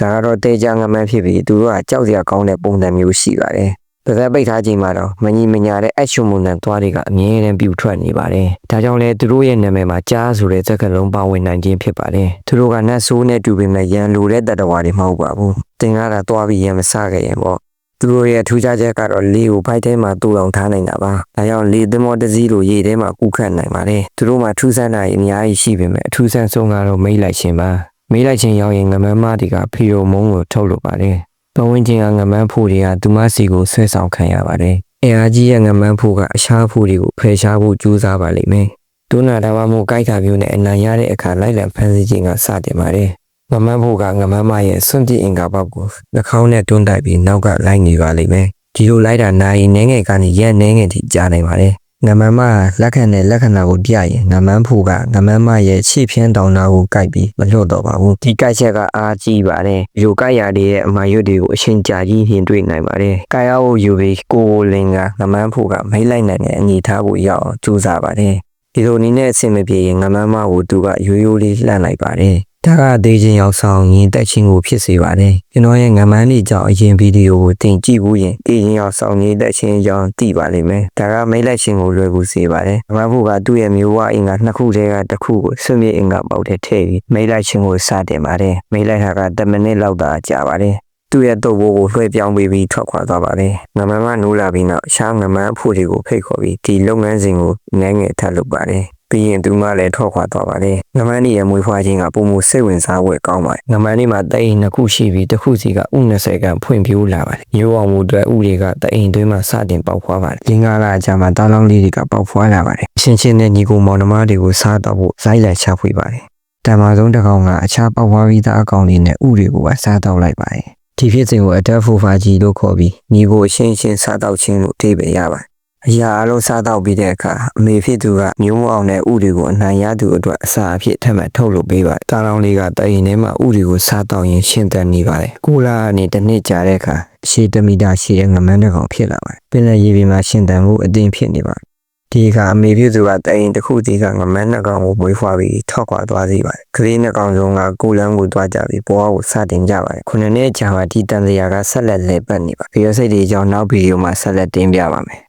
ဒါကတော့တေချာငမန်းဖြစ်ပြီးသူတို့ကကြောက်စရာကောင်းတဲ့ပုံစံမျိုးရှိပါတယ်ပါဇက်ပိတ်ထားချိန်မှာတော့မညီမညာတဲ့အရှုံမုန်တန်သွားတွေကအမြဲတမ်းပြူထွက်နေပါတယ်။ဒါကြောင့်လဲသူတို့ရဲ့နာမည်မှာကြားဆိုတဲ့ဇက်ကလုံးပါဝင်နိုင်ခြင်းဖြစ်ပါတယ်။သူတို့ကနတ်ဆိုးနဲ့တူပေမဲ့ရန်လိုတဲ့တတဝါတွေမဟုတ်ပါဘူး။တင်ကားတာသွားပြီးရန်မစခဲ့ရင်ပေါ့။သူတို့ရဲ့ထူးခြားချက်ကတော့လေကိုဖိုက်ထဲမှာတူအောင်ထားနိုင်တာပါ။ဒါကြောင့်လေသမောတစ်စီးလိုရေထဲမှာကူးခတ်နိုင်ပါတယ်။သူတို့မှာထူးဆန်းတာတွေအများကြီးရှိပေမဲ့အထူးဆန်းဆုံးကတော့မိတ်လိုက်ခြင်းပါ။ မိတ်လိုက်ခြင်းရောက်ရင်ငမန်းမတွေကဖီရိုမုန်းကိုထုတ်လို့ပါတယ်။ပဝင်းချင်းကငမန်းဖို့တွေကသူမစီကိုဆွဲဆောင်ခံရပါတယ်။အဲအားကြီးရဲ့ငမန်းဖို့ကအရှားဖို့တွေကိုဖယ်ရှားဖို့ကြိုးစားပါလိမ့်မယ်။ဒုနာဒါမှမဟုတ်ကြိုက်တာမျိုးနဲ့အနံရတဲ့အခါလိုက်လံဖန်ဆီးခြင်းကစတင်ပါတယ်။ငမန်းဖို့ကငမန်းမရဲ့စွန့်ပစ်အင်္ဂါဘောက်ကိုနှာခေါင်းနဲ့တွန်းတိုက်ပြီးနောက်ကလိုက်နေပါလိမ့်မယ်။ဒီလိုလိုက်တာနိုင်နေငယ်ကနေရက်နေငယ်ထိကြာနိုင်ပါတယ်။ ငမန်းမကလက်ခံတဲ့လက္ခဏာကိုပြရင်ငမန်းဖို့ကငမန်းမရဲ့ခြေဖြန်းတောင်နာကိုကိုက်ပြီးမလွတ်တော့ပါဘူးဒီကိုက်ချက်ကအားကြီးပါတယ်ယူကိုက်ရတဲ့ရဲ့အမာရွတ်တွေကိုအရှင်ကြာကြီးရင်တွေ့နိုင်ပါတယ်ကိုက်ရကိုယူပြီးကိုကိုလင်ကငမန်းဖို့ကမိတ်လိုက်နိုင်တဲ့အနေထားကိုရောက်အောင်ကြိုးစားပါတယ်ဒီလိုနည်းနဲ့အဆင်မပြေရင်ငမန်းမကိုသူကရိုးရိုးလေးလှမ်းလိုက်ပါတယ် ဒါကဒေးချင်းရောက်ဆောင်ရင်တက်ချင်းကိုဖြစ်စေပါတယ်ကျွန်တော်ရဲ့ငမန်းလေးကြောင့်အရင်ဗီဒီယိုကိုတင်ကြည့်ဘူးရင်ဒေးချင်းရောက်ဆောင်ရင်တက်ချင်းကြောင်းသိပါလိမ့်မယ်ဒါကမိတ်လိုက်ချင်းကိုလွယ်ကူစေပါတယ်ငမန်းဖို့ကသူ့ရဲ့မျိုးဝအင်္ဂါနှစ်ခုတည်းကတစ်ခုကိုဆွမြေအင်္ဂါပေါက်တဲ့ထည့်ပြီးမိတ်လိုက်ချင်းကိုစတင်ပါတယ်မိတ်လိုက်တာက10မိနစ်လောက်သာကြာပါတယ်သူ့ရဲ့တုပ်ဘိုးကိုလွှဲပြောင်းပေးပြီးထွက်ခွာသွားပါတယ်။ငမန်းမနိုးလာပြီးနောက်ရှားငမန်းအဖို့တွေကိုဖိတ်ခေါ်ပြီးဒီလုပ်ငန်းစဉ်ကိုငဲငယ်ထပ်လုပ်ပါတယ်။ ပြီးရင်သူမလည်းထွက်ခွာသွားပါတယ်။ငမန်းဒီရဲ့မွေးဖွားခြင်းကပုံမှုစိတ်ဝင်စားဖွယ်ကောင်းပါတယ်။ငမန်းဒီမှာတအိမ်နှစ်ခုရှိပြီးတစ်ခုစီကဥ20ခန့်ဖွင့်ပြိုးလာပါတယ်။ရိုးအောင်မှုအတွက်ဥတွေကတအိမ်တွင်းမှာစတင်ပေါက်ဖွားပါတယ်။လင်းကားကအကြမှာတားလောင်းလေးတွေကပေါက်ဖွားလာပါတယ်။အရှင်ချင်းနဲ့ညီကိုမောင်နှမတွေကိုစားတော့ဖို့ဇိုင်းလိုက်ချဖွေပါတယ်။တံမာဆုံးတစ်ကောင်ကအခြားပေါက်ဖွားပြီးသားအကောင်လေးနဲ့ဥတွေကိုပါစားတော့လိုက်ပါတယ်။ဒီဖြစ်စဉ်ကိုအတက်ဖိုဖာကြီးလို့ခေါ်ပြီးညီကိုအရှင်းရှင်းစားတော့ခြင်းလို့အဓိပ္ပာယ်ရပါတယ်။ အရာအလုံးစားတော့ပြီးတဲ့အခါအမေဖြစ်သူကမျိုးမအောင်တဲ့ဥတွေကိုအနိုင်ရသူအတွက်အစာအဖြစ်ထပ်မံထုတ်လုပ်ပေးပါတယ်။တာလောင်လေးကတရင်ထဲမှာဥတွေကိုစားတော့ရင်ရှင်းတန်နေပါတယ်။ကိုလာကနေတစ်နှစ်ကြာတဲ့အခါအရှိတမီတာရှိတဲ့ငမန်းတစ်ကောင်ဖြစ်လာပါတယ်။ပင်လယ်ရေပြင်မှာရှင်းတန်မှုအသင်ဖြစ်နေပါတယ်။ဒီကအမေဖြစ်သူကတရင်တစ်ခုတည်းကငမန်းနှစ်ကောင်ကိုမွေးဖွားပြီးထောက်ခွာသွားစေပါတယ်။ကလေးနှစ်ကောင်ဆုံးကကိုလန်းကိုတွားကြပြီးဘွားကိုစတင်ကြပါတယ်။ခုနှစ်နှစ်ကြာမှဒီတန်စရာကဆက်လက်လဲပတ်နေပါ။ဗီဒီယိုစိတ်တွေအကြောင်းနောက်ဗီဒီယိုမှာဆက်လက်တင်ပြပါမယ်။